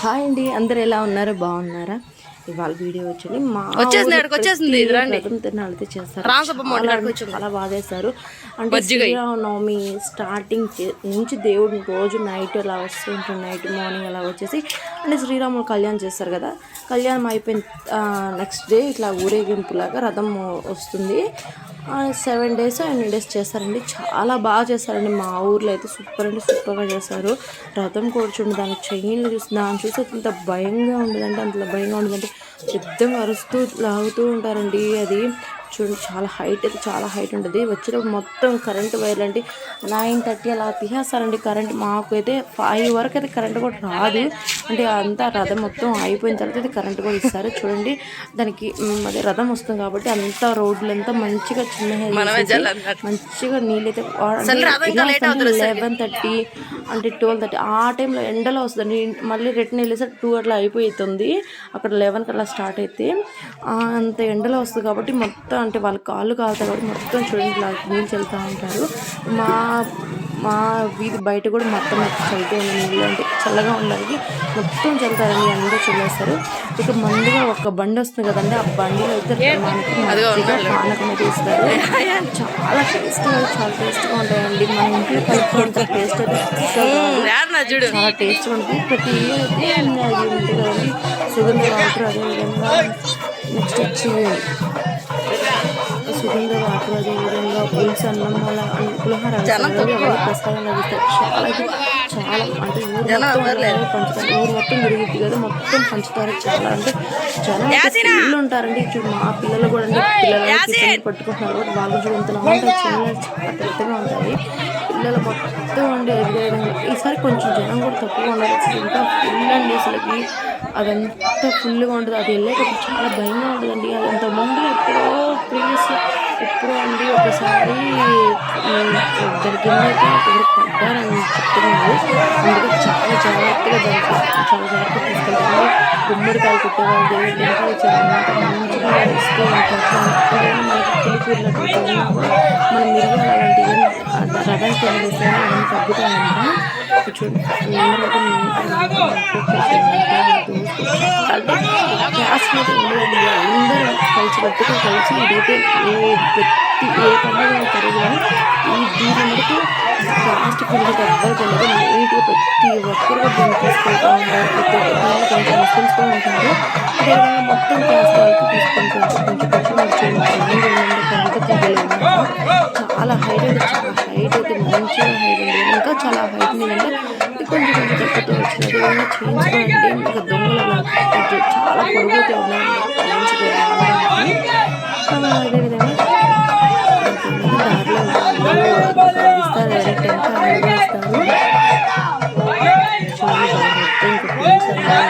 Hi అండి అందరు ఎలా ఉన్నారు? బాగున్నారా? ఇవాళ వీడియో వచ్చింది. మా వచ్చేసింది. రథం తిరణాలు అయితే చేస్తారు. చాలా కాడికి అంటే శ్రీరామనవమి స్టార్టింగ్ నుంచి దేవుడిని రోజు నైట్ అలా వస్తుంటారు నైట్ మార్నింగ్ అలా వచ్చేసి అంటే శ్రీరాములు కళ్యాణం చేస్తారు కదా. కళ్యాణం అయిపోయిన నెక్స్ట్ డే ఇట్లా ఊరేగింపులాగా రథం వస్తుంది. సెవెన్ డేస్ ఎన్ని డేస్ చేస్తారండి? చాలా బాగా చేస్తారండి. మా ఊర్లో అయితే సూపర్ అంటే సూపర్గా చేస్తారు. రథం కూర్చుండి దాని చైన్లు చూసి దాన్ని చూసి అంత భయంగా ఉండదంటే అంత భయంగా ఉండదంటే పెద్దగా అరుస్తూ లాగుతూ ఉంటారండి. అది చూడండి చాలా హైట్ అయితే చాలా హైట్ ఉంటుంది. వచ్చినప్పుడు మొత్తం కరెంట్ వైర్లు అంటే నైన్ థర్టీ అలా తీసేస్తారండి కరెంట్ మాకు అయితే ఫైవ్ వరకు అయితే కరెంట్ కూడా రాదు. అంటే అంతా రథం మొత్తం అయిపోయిన తర్వాత అయితే కరెంట్ కూడా ఇస్తారు. చూడండి దానికి అదే రథం వస్తుంది కాబట్టి అంతా రోడ్లు అంతా మంచిగా చిన్న మంచిగా నీళ్ళైతే లెవెన్ థర్టీ అంటే ట్వెల్వ్ థర్టీ ఆ టైంలో ఎండలో వస్తుంది మళ్ళీ రిటర్న్ వెళ్ళేసరికి టూ అట్లా అయిపోతుంది. అక్కడ లెవెన్కి అట్లా స్టార్ట్ అయితే అంత ఎండలో వస్తుంది కాబట్టి మొత్తం అంటే వాళ్ళ కాళ్ళు కాలుతాయి కాబట్టి మొత్తం చూడండి నీళ్ళు చల్లుతూ ఉంటారు. మా మా వీధి బయట కూడా మొత్తం చల్లుతూ ఉంది నీళ్ళు అంటే చల్లగా ఉండడానికి మొత్తం చల్లుతారండి అందరూ చల్లేస్తారు. ఇక ముందుగా ఒక బండి వస్తుంది కదండి ఆ బండిలో అయితే పానకం అయితే ఇస్తారు. చాలా టేస్ట్గా చాలా టేస్ట్గా ఉంటాయండి. మన ఇంట్లో కలుపుకుంటే టేస్ట్ చాలా టేస్ట్గా ఉంటుంది. ప్రతి ఇయర్ అయితే అది ఉంటుంది కదండి. సుగంధ వాటర్ అదేవిధంగా నెక్స్ట్ వచ్చి సుగంధ వాటర్ అదేవిధంగా పులుసు అన్నం అలా పులిహోర ప్రసాదంగా ఇస్తారు చాలా చాలా అంటే ఊరు మొత్తం అలాగే పంచుతారు. ఊరు మొత్తం తిరిగిద్ది కదా మొత్తం పంచుతారు చాలా అంటే అయితే పిల్లలు ఉంటారండి. చూడు మా పిల్లలు కూడా అంటే పిల్లలు పట్టుకుంటున్నారు. వాళ్ళు చూడు ఎంత ఉంటాయి చిన్న చాలా పెద్దగా ఉంటాయి. పిల్లలు మొత్తం ఉండి ఎదిగేయడం. ఈసారి కొంచెం జనం కూడా తక్కువ ఉండదు అసలు ఇంకా ఫుల్ అండి అసలుకి అదంతా ఫుల్గా ఉండదు. అది వెళ్ళేటప్పుడు చాలా భయంగా ఉండదండి. అదంత ముందు ఎప్పుడో ప్రీవియస్ ఎప్పుడో అండి ఒకసారి ఉమ్, ఇద్దరి ఒకరు పడ్డారని చెప్తున్నారు. అందుకే చాలా జాగ్రత్తగా దానికి చాలా జాగ్రత్తగా తీసుకెళ్తాను గుమ్మడికాయలు కుట్టేవాళ్ళు దేవుడి చాలా మంచిగా ఇస్తూ ఉంటారు మనకి పులిపూర్లు ఉన్నా మనం మిరియాలు అలాంటి రథానికి ఏమైనా వేస్తే అవన్నీ తగ్గుతాయంట మీద అందరూ కలిసి కట్టుకు కలిసి ఇదైతే ఏ ప్రతి ఏ పండుగ జరిగినా ఈ దీని మటుకు లాస్ట్ గురించి ఎవ్వరు తెలియదు నీట్గా ప్రతి ఒక్కరు దీన్ని తీసుకుంటూ ఉంటారు. ప్రతి ఒక్కరు కొంచెం ముస్లిమ్స్ ఉంటారు. అదేవిధంగా మొత్తం క్యాస్ట్ వాళ్ళకి తీసుకొని కొంచెం కొంచెం కొంచెం వచ్చి చాలా అయితే మంచిగా హైట్ ఉంది. ఇంకా చాలా హైట్ మీద అంటే కొంచెం కొంచెం తగ్గుతూ వచ్చినది ఏమైనా చేయించుకోవాలంటే ఇంకా దొంగలు చాలా పొడుగుతూ ఉన్నాయి చేయించుకోవాలి అదేవిధంగా దారిలో ఇస్తారు డైరెక్ట్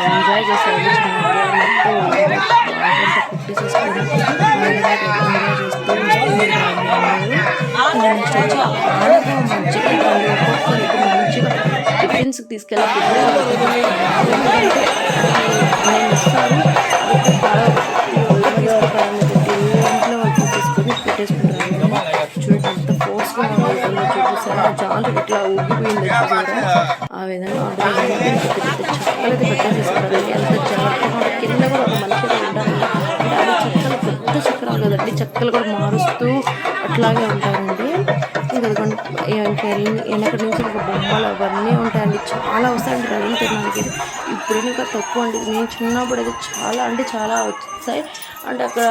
ఎంజాయ్ చేస్తారు చిన్న మొత్తం బాగా కుట్టి చేసుకొని ఎంజాయ్ నెక్స్ట్ వచ్చి ఆడగా మంచిగా వాళ్ళు మంచిగా టిఫిన్స్కి తీసుకెళ్ళి నేను ఇంట్లో వాళ్ళు తీసుకొని పెట్టేసుకుంటారు చూడండి అంత ఫోర్స్గా చూపిస్తారు చాలా ఇట్లా ఊగిపోయింది ఆ విధంగా ఉంటుంది పెట్టేసేస్తారు ఎంత జాగ్రత్తగా కింద కూడా ఒక మనిషి ఉండాలి. అంటే చక్కలు పెద్ద చక్రాలు కదండి చక్కలు కూడా మారుస్తూ అట్లాగే ఉంటారండి. ఇంకా వెనక నుంచి ఇంకా బొమ్మలు అవన్నీ ఉంటాయండి. చాలా వస్తాయండి రవీంద్ర తిరణాలకి ఇప్పుడు ఇంకా తక్కువ అండి. నేను చిన్నప్పుడు అయితే చాలా అంటే చాలా వచ్చాయి అంటే అక్కడ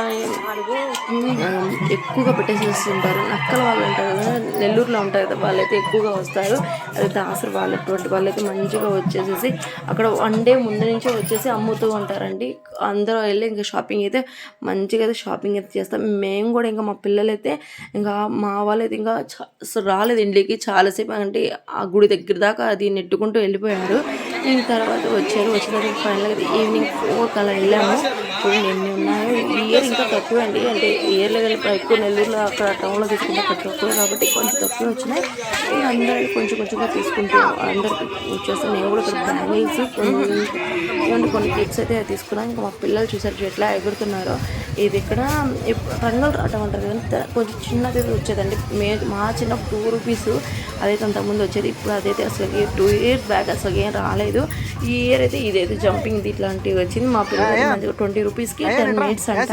ఎక్కువగా పెట్టేసేస్తుంటారు నక్కల వాళ్ళు ఉంటారు కదా నెల్లూరులో ఉంటారు కదా వాళ్ళైతే ఎక్కువగా వస్తారు. అదే దాసరి వాళ్ళటువంటి వాళ్ళైతే మంచిగా వచ్చేసేసి అక్కడ వన్ డే ముందు నుంచే వచ్చేసి అమ్ముతూ ఉంటారండి. అందరూ వెళ్ళి ఇంకా షాపింగ్ అయితే మంచిగా అయితే షాపింగ్ అయితే చేస్తాం మేము కూడా ఇంకా మా పిల్లలైతే ఇంకా మా వాళ్ళైతే ఇంకా అసలు రాలేదు ఇంటికి. చాలాసేపు అంటే ఆ గుడి దగ్గర దాకా అది నెట్టుకుంటూ వెళ్ళిపోయారు. ఇంక తర్వాత వచ్చారు. వచ్చిన తర్వాత ఫైనల్గా అయితే ఈవినింగ్ ఫోర్ అలా వెళ్ళాము. చూడండి ఎన్ని ఉన్నాయో ఈ ఇయర్ ఇంకా తక్కువ అండి. అంటే ఇయర్ వెళ్ళి ఎక్కువ నెల్లూరులో అక్కడ టౌన్లో తీసుకుంటే అక్కడ తక్కువ కాబట్టి కొంచెం తక్కువ వచ్చినాయి. అందరూ కొంచెం కొంచెంగా తీసుకుంటూ అందరికి వచ్చేస్తాను నేను కూడా ఇక్కడ బ్యాంగిల్స్ కొన్ని కొన్ని కిట్స్ అయితే తీసుకున్నాను. ఇంకా మా పిల్లలు చూసారు ఎట్లా ఎగురుతున్నారో. ఇది ఇక్కడ రంగులు రావటం అంటారు కదా. కొంచెం చిన్నది వచ్చేదండి. మే మా చిన్న టూ రూపీస్ అదైతే అంతకుముందు వచ్చేది. ఇప్పుడు అదైతే అసలు టూ ఇయర్స్ బ్యాక్ అసలు ఏం రాలేదు. ఈ ఇయర్ అయితే ఇదైతే జంపింగ్ ఇట్లాంటివి వచ్చింది. మా పిల్లలు ట్వంటీ రూపీస్కి టెన్ మినిట్స్ అంట.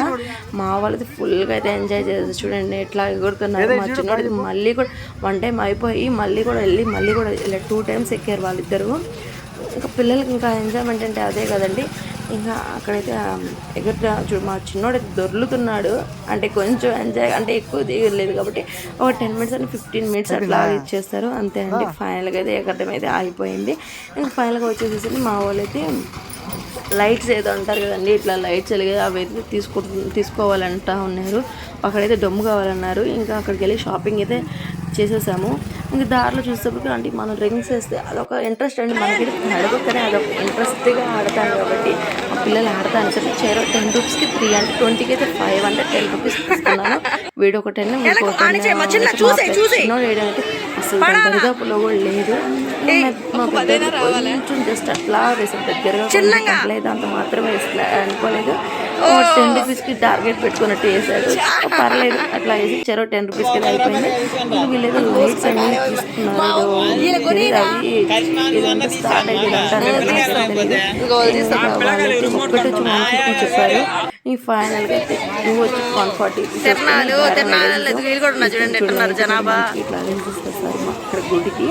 మా వాళ్ళైతే ఫుల్గా అయితే ఎంజాయ్ చేస్తారు చూడండి ఎట్లా ఎగురుతున్నారు. మా చిన్నోడికి మళ్ళీ కూడా వన్ టైం అయిపోయి మళ్ళీ కూడా వెళ్ళి మళ్ళీ కూడా ఇలా టూ టైమ్స్ ఎక్కారు వాళ్ళిద్దరు. ఇంకా పిల్లలకి ఇంకా ఎంజాయ్మెంట్ అంటే అదే కదండి. ఇంకా అక్కడైతే ఎగురుతా చూడు మా చిన్నోడు అయితే దొర్లుతున్నాడు. అంటే కొంచెం ఎంజాయ్ అంటే ఎక్కువ దిగలేదు కాబట్టి ఒక టెన్ మినిట్స్ అని ఫిఫ్టీన్ మినిట్స్ అట్లా. ఇచ్చేస్తారు. అంతే అండి. ఫైనల్గా అయితే ఎగరడం అయితే ఆగిపోయింది. ఇంకా ఫైనల్గా వచ్చేసేసి మా వాళ్ళు అయితే లైట్స్ ఏదో అంటారు కదండి ఇట్లా లైట్స్ వెలిగే అవి అయితే తీసుకు తీసుకోవాలంటా ఉన్నారు. అక్కడైతే డొమ్ము కావాలన్నారు. ఇంకా అక్కడికి వెళ్ళి షాపింగ్ అయితే చేసేసాము. ఇంకా దారిలో చూసేటప్పుడు అంటే మనం రింగ్స్ వేస్తే అదొక ఇంట్రెస్ట్ అండి. మనకి నడవకనే అదొక ఇంట్రెస్ట్గా ఆడతాను కాబట్టి ఆ పిల్లలు ఆడతాను చెప్పి చేరో టెన్ రూపీస్కి త్రీ అంటే ట్వంటీకి అయితే ఫైవ్ అంటే టెన్ రూపీస్ తీసుకున్నాను. వీడు ఒక టెన్ ఇంకో టెన్ వేయడానికి అసలు దరిదాపులో కూడా లేదు. కొంచెం జస్ట్ అట్లా వేసాం దగ్గరగా లేదు అంత మాత్రమే వేసలే అనుకోలేదు. టెన్ రూపీస్కి టార్గెట్ పెట్టుకున్నట్టు వేసాడు పర్లేదు అట్లా వేసి చెరో టెన్ రూపీస్కి అయితే అయిపోయింది. వీళ్ళేదో లైట్స్ అన్ని తీసుకున్నారు స్టార్ట్ కదా, ఒక్కటి వచ్చి చెప్పారు. ఈ ఫైనల్గా వచ్చి వన్ ఫార్టీ జనాభా. ఇట్లా తీసుకొస్తారు మా ఇక్కడ గుడికి.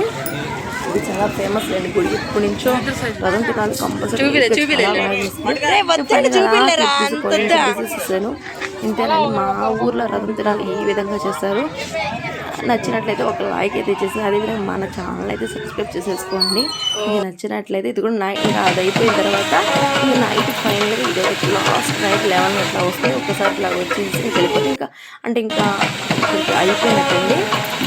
ఇది చాలా ఫేమస్ అండి గుడి. ఇప్పటి నుంచో రథం తినాలి కంపల్సరీ ఇంతేనండి మా ఊర్లో రథం తినాలి ఈ విధంగా చేస్తారు. నచ్చినట్లయితే ఒక లైక్ అయితే ఇచ్చేసి అదేవిధంగా మన ఛానల్ అయితే సబ్స్క్రైబ్ చేసేసుకోండి. మీకు నచ్చినట్లయితే ఇది కూడా నైట్ ఇంకా అది అయిపోయిన తర్వాత ఈ నైట్ ఫైనల్గా ఇది లాస్ట్ నైట్ లెవెన్ అట్లా వస్తే ఒకసారి ఇట్లా వచ్చేసి వెళ్ళిపోతే ఇంకా అంటే ఇంకా ఇక్కడికి అయిపోయినట్టండి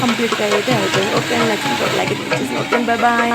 కంప్లీట్గా అయితే అయిపోయింది. ఓకే నచ్చిన లైక్ ఇచ్చేసి ఓకే బాయ్ బాయ్